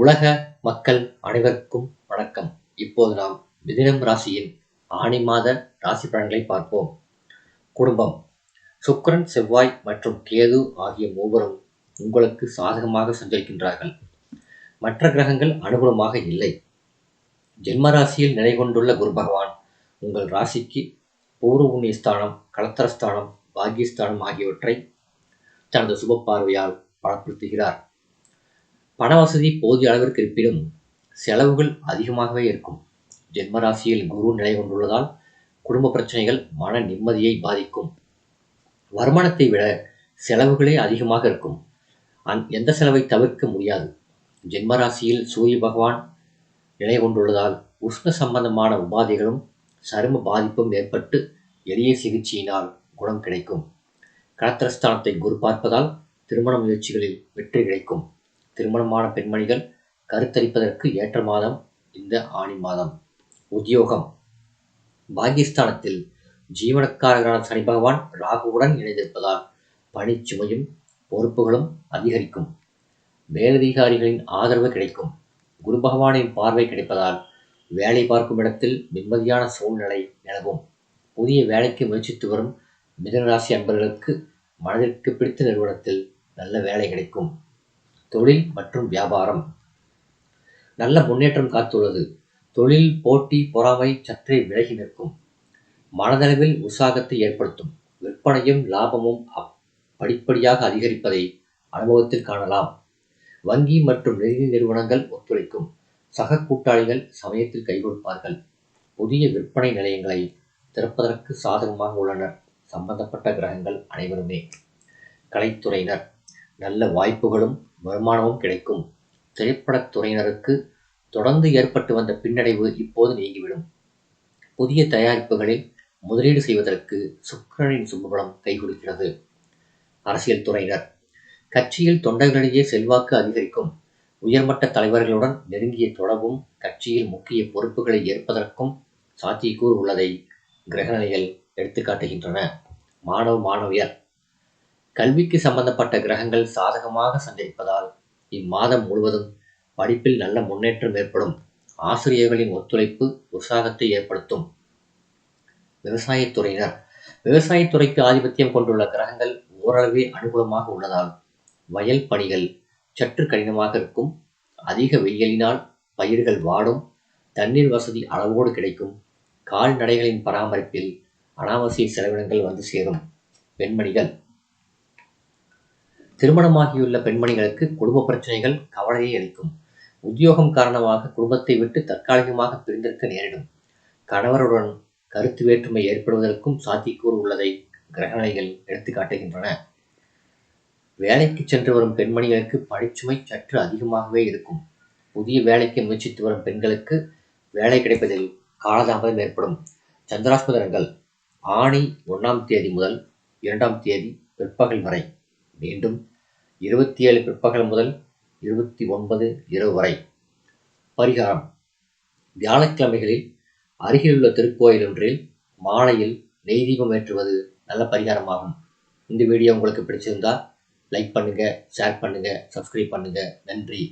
உலக மக்கள் அனைவருக்கும் வணக்கம். இப்போது நாம் மிதினம் ராசியின் ஆணி மாத ராசி பலன்களை பார்ப்போம். குடும்பம். சுக்கரன் செவ்வாய் மற்றும் கேது ஆகிய மூவரும் உங்களுக்கு சாதகமாக சஞ்சரிக்கின்றார்கள். மற்ற கிரகங்கள் அனுகூலமாக இல்லை. ஜென்ம ராசியில் நிலை கொண்டுள்ள குரு பகவான் உங்கள் ராசிக்கு பூர்வ ஸ்தானம் கலத்தரஸ்தானம் பாகியஸ்தானம் ஆகியவற்றை தனது சுப பார்வையால் பலப்படுத்துகிறார். பண வசதி போதிய அளவிற்கு இருப்பினும் செலவுகள் அதிகமாகவே இருக்கும். ஜென்ம ராசியில் குரு நிலை கொண்டுள்ளதால் குடும்ப பிரச்சனைகள் மன நிம்மதியை பாதிக்கும். வருமானத்தை விட செலவுகளே அதிகமாக இருக்கும். அந் எந்த செலவை தவிர்க்க முடியாது. ஜென்ம ராசியில் சூரிய பகவான் நிலை கொண்டுள்ளதால் உஷ்ண சம்பந்தமான உபாதைகளும் சரும பாதிப்பும் ஏற்பட்டு எளிய சிகிச்சையினால் குணம் கிடைக்கும். கடத்திரஸ்தானத்தை குரு பார்ப்பதால் திருமண முயற்சிகளில் வெற்றி கிடைக்கும். திருமணமான பெண்மணிகள் கருத்தரிப்பதற்கு ஏற்ற மாதம் இந்த ஆணி மாதம். உத்தியோகம். பாகிஸ்தானத்தில் ஜீவனக்காரரான சனி பகவான் ராகுவுடன் இணைந்திருப்பதால் பணிச்சுமையும் பொறுப்புகளும் அதிகரிக்கும். மேலதிகாரிகளின் ஆதரவு கிடைக்கும். குரு பகவானின் பார்வை கிடைப்பதால் வேலை பார்க்கும் இடத்தில் நிம்மதியான சூழ்நிலை நிலவும். புதிய வேலைக்கு முயற்சித்து வரும் மிதனராசி அன்பர்களுக்கு மனதிற்கு பிடித்த நிறுவனத்தில் நல்ல வேலை கிடைக்கும். தொழில் மற்றும் வியாபாரம். நல்ல முன்னேற்றம் காத்துள்ளது. தொழில் போட்டி பொறாமை சற்றே விலகி நிற்கும். மனதளவில் உற்சாகத்தை ஏற்படுத்தும். விற்பனையும் லாபமும் படிப்படியாக அதிகரிப்பதை அனுபவத்தில் காணலாம். வங்கி மற்றும் நிதி நிறுவனங்கள் ஒத்துழைக்கும். சக கூட்டாளிகள் சமயத்தில் கை கொடுப்பார்கள். புதிய விற்பனை நிலையங்களை திறப்பதற்கு சாதகமாக உள்ளனர். சம்பந்தப்பட்ட கிரகங்கள் அனைவருமே. கலைத்துறையினர். நல்ல வாய்ப்புகளும் வருமானமும் கிடைக்கும். திரைப்படத் துறையினருக்கு தொடர்ந்து ஏற்பட்டு வந்த பின்னடைவு இப்போது நீங்கிவிடும். புதிய தயாரிப்புகளில் முதலீடு செய்வதற்கு சுக்கரனின் சுபபலம் கைகொடுக்கிறது அரசியல் துறையினர் கட்சியில் தொண்டர்களிடையே செல்வாக்கு அதிகரிக்கும். உயர்மட்ட தலைவர்களுடன் நெருங்கிய தொடர்பும் கட்சியில் முக்கிய பொறுப்புகளை ஏற்பதற்கும் சாத்தியக்கூறு உள்ளதை கிரகநிலைகள் எடுத்துக்காட்டுகின்றன. மாணவ மாணவியர் கல்விக்கு சம்பந்தப்பட்ட கிரகங்கள் சாதகமாக சஞ்சரிப்பதால் இம்மாதம் முழுவதும் படிப்பில் நல்ல முன்னேற்றம் ஏற்படும். ஆசிரியர்களின் ஒத்துழைப்பு உற்சாகத்தை ஏற்படுத்தும். விவசாயத்துறையினர் விவசாயத்துறைக்கு ஆதிபத்தியம் கொண்டுள்ள கிரகங்கள் ஓரளவே அனுகூலமாக உள்ளதால் வயல் பணிகள் சற்று கடினமாக இருக்கும். அதிக வெயிலினால் பயிர்கள் வாடும். தண்ணீர் வசதி அளவோடு கிடைக்கும். கால்நடைகளின் பராமரிப்பில் அனாவசிய செலவினங்கள் வந்து சேரும். பெண்மணிகள். திருமணமாகியுள்ள பெண்மணிகளுக்கு குடும்ப பிரச்சனைகள் கவலையை அளிக்கும். உத்தியோகம் காரணமாக குடும்பத்தை விட்டு தற்காலிகமாக பிரிந்திருக்க நேரிடும். கணவருடன் கருத்து வேற்றுமை ஏற்படுவதற்கும் சாத்தியக்கூறு உள்ளதை கிரகணிகள் எடுத்து காட்டுகின்றன. வேலைக்கு சென்று வரும் பெண்மணிகளுக்கு பணிச்சுமை சற்று அதிகமாகவே இருக்கும். புதிய வேலைக்கு முயற்சித்து வரும் பெண்களுக்கு வேலை கிடைப்பதில் காலதாமதம் ஏற்படும். சந்திராஸ்மதனங்கள் ஆணி ஒன்றாம் தேதி முதல் இரண்டாம் தேதி பிற்பகல் வரை. மீண்டும் இருபத்தி ஏழு பிற்பகல் முதல் இருபத்தி ஒன்பது இரவு வரை. பரிகாரம். வியாழக்கிழமைகளில் அருகிலுள்ள திருக்கோயில் ஒன்றில் மாலையில் நெய் தீபம் ஏற்றுவது நல்ல பரிகாரமாகும். இந்த வீடியோ உங்களுக்கு பிடிச்சிருந்தால் லைக் பண்ணுங்கள் ஷேர் பண்ணுங்கள் சப்ஸ்கிரைப் பண்ணுங்கள் நன்றி.